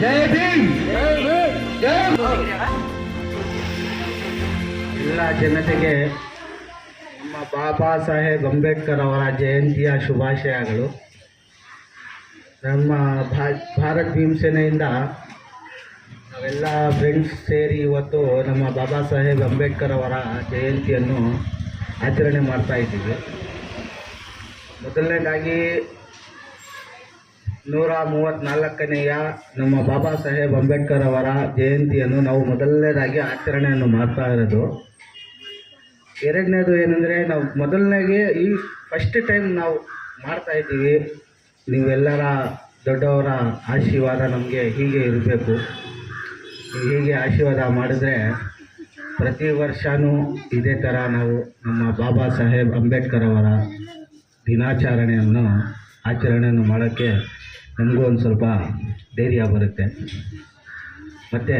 जय भीम जय भीम राज्य में ಬಾಬಾ ಸಾಹೇಬ್ ಅಂಬೇಡ್ಕರ್ ಅವರ ಜಯಂತಿಯ ಶುಭಾಶಯಗಳು. ನಮ್ಮ ಭಾರತ್ ಭೀಮಸೇನೆಯಿಂದ ನಾವೆಲ್ಲ ಫ್ರೆಂಡ್ಸ್ ಸೇರಿ ಇವತ್ತು ನಮ್ಮ ಬಾಬಾ ಸಾಹೇಬ್ ಅಂಬೇಡ್ಕರ್ ಅವರ ಜಯಂತಿಯನ್ನು ಆಚರಣೆ ಮಾಡ್ತಾ ಇದ್ದೀವಿ. ಮೊದಲನೇದಾಗಿ ನೂರ ಮೂವತ್ತ್ನಾಲ್ಕನೆಯ ನಮ್ಮ ಬಾಬಾ ಸಾಹೇಬ್ ಅಂಬೇಡ್ಕರ್ ಅವರ ಜಯಂತಿಯನ್ನು ನಾವು ಮೊದಲನೇದಾಗಿ ಆಚರಣೆಯನ್ನು ಮಾಡ್ತಾ ಇರೋದು. ಎರಡನೇದು ಏನಂದರೆ ನಾವು ಮೊದಲನೇಗೆ ಈ ಫಸ್ಟ್ ಟೈಮ್ ನಾವು ಮಾಡ್ತಾ ಇದ್ದೀವಿ. ನೀವೆಲ್ಲರ ದೊಡ್ಡವರ ಆಶೀರ್ವಾದ ನಮಗೆ ಹೀಗೆ ಇರಬೇಕು. ಹೀಗೆ ಆಶೀರ್ವಾದ ಮಾಡಿದ್ರೆ ಪ್ರತಿ ವರ್ಷವೂ ಇದೇ ಥರ ನಾವು ನಮ್ಮ ಬಾಬಾ ಸಾಹೇಬ್ ಅಂಬೇಡ್ಕರ್ ಅವರ ದಿನಾಚರಣೆಯನ್ನು, ಆಚರಣೆಯನ್ನು ಮಾಡೋಕ್ಕೆ ನಮಗೂ ಒಂದು ಸ್ವಲ್ಪ ಧೈರ್ಯ ಬರುತ್ತೆ. ಮತ್ತು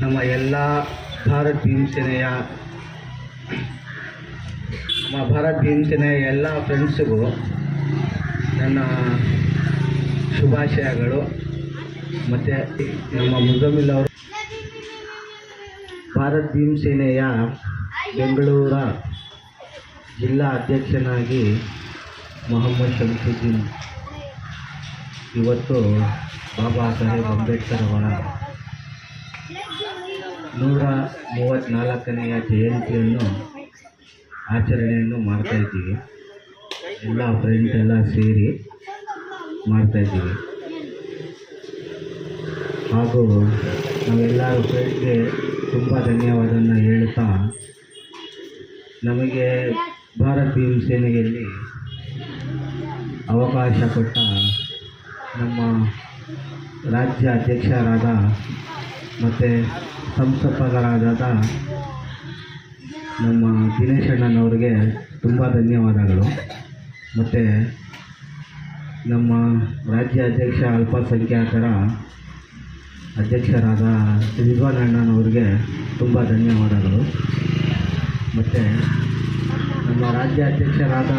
ನಮ್ಮ ಎಲ್ಲ ಭಾರತ್ ಭೀಮಸೇನೆಯ ನಮ್ಮ ಭಾರತ್ ಎಲ್ಲ ಫ್ರೆಂಡ್ಸಿಗೂ ನನ್ನ ಶುಭಾಶಯಗಳು. ಮತ್ತು ನಮ್ಮ ಮುಜಮಿಲ್ ಅವರು ಭಾರತ್ ಭೀಮಸೇನೆಯ ಬೆಂಗಳೂರ ಜಿಲ್ಲಾ ಅಧ್ಯಕ್ಷನಾಗಿ ಮೊಹಮ್ಮದ್ ಶಂಸುದ್ದೀನ್ ಇವತ್ತು ಬಾಬಾ ಸಾಹೇಬ್ ಅಂಬೇಡ್ಕರ್ ಅವರ ನೂರ ಮೂವತ್ತ್ನಾಲ್ಕನೆಯ ಜಯಂತಿಯನ್ನು ಆಚರಣೆಯನ್ನು ಮಾಡ್ತಾಯಿದ್ದೀವಿ ಎಲ್ಲ ಫ್ರೆಂಡ್ ಎಲ್ಲ ಸೇರಿ ಮಾಡ್ತಾಯಿದ್ದೀವಿ ಹಾಗೂ ನಾವೆಲ್ಲರೂ ಫ್ರೆಂಡ್ಗೆ ತುಂಬ ಧನ್ಯವಾದವನ್ನು ಹೇಳ್ತಾ ನಮಗೆ ಭಾರತ್ ಭೀಮ್ ಸೇನೆಯಲ್ಲಿ ಅವಕಾಶ ಕೊಟ್ಟ ನಮ್ಮ ರಾಜ್ಯ ಅಧ್ಯಕ್ಷರಾದ ಮತ್ತು ಸಂಸ್ಥಾಪಕರಾದ ನಮ್ಮ ದಿನೇಶ್ ಅಣ್ಣನವ್ರಿಗೆ ತುಂಬ ಧನ್ಯವಾದಗಳು. ಮತ್ತು ನಮ್ಮ ರಾಜ್ಯ ಅಧ್ಯಕ್ಷ ಅಲ್ಪಸಂಖ್ಯಾತರ ಅಧ್ಯಕ್ಷರಾದ ರಿಜ್ವಾನ್ ಅಣ್ಣನವ್ರಿಗೆ ತುಂಬ ಧನ್ಯವಾದಗಳು. ಮತ್ತು ನಮ್ಮ ರಾಜ್ಯ ಅಧ್ಯಕ್ಷರಾದ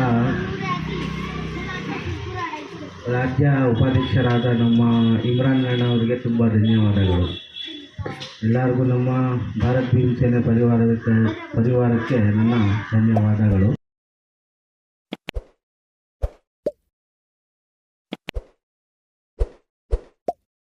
ರಾಜ್ಯ ಉಪಾಧ್ಯಕ್ಷರಾದ ನಮ್ಮ ಇಮ್ರಾನ್ ಅಣ್ಣ ಅವರಿಗೆ ತುಂಬ ಧನ್ಯವಾದಗಳು. ಎಲ್ಲರಿಗೂ ನಮ್ಮ ಭಾರತ್ ಭೀಮ್ ಸೇನೆ ಪರಿವಾರದ ಪರಿವಾರಕ್ಕೆ ನನ್ನ ಧನ್ಯವಾದಗಳು.